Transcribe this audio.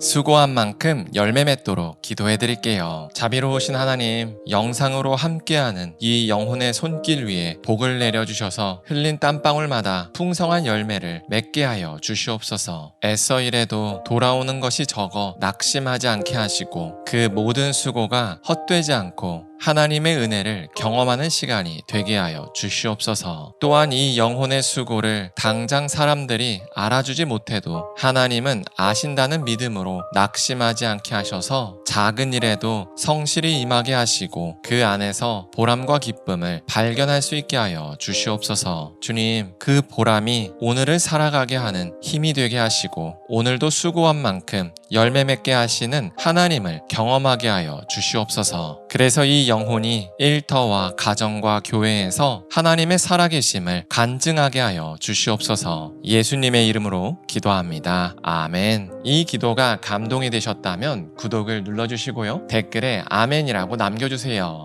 수고한 만큼 열매 맺도록 기도해 드릴게요. 자비로우신 하나님, 영상으로 함께하는 이 영혼의 손길 위에 복을 내려주셔서 흘린 땀방울마다 풍성한 열매를 맺게 하여 주시옵소서. 애써 일해도 돌아오는 것이 적어 낙심하지 않게 하시고 그 모든 수고가 헛되지 않고 하나님의 은혜를 경험하는 시간이 되게 하여 주시옵소서. 또한 이 영혼의 수고를 당장 사람들이 알아주지 못해도 하나님은 아신다는 믿음으로 낙심하지 않게 하셔서 작은 일에도 성실히 임하게 하시고 그 안에서 보람과 기쁨을 발견할 수 있게 하여 주시옵소서. 주님, 그 보람이 오늘을 살아가게 하는 힘이 되게 하시고 오늘도 수고한 만큼 열매 맺게 하시는 하나님을 경험하게 하여 주시옵소서. 그래서 이 영혼이 일터와 가정과 교회에서 하나님의 살아계심을 간증하게 하여 주시옵소서. 예수님의 이름으로 기도합니다. 아멘. 이 기도가 감동이 되셨다면 구독을 눌러주시고요. 댓글에 아멘이라고 남겨주세요.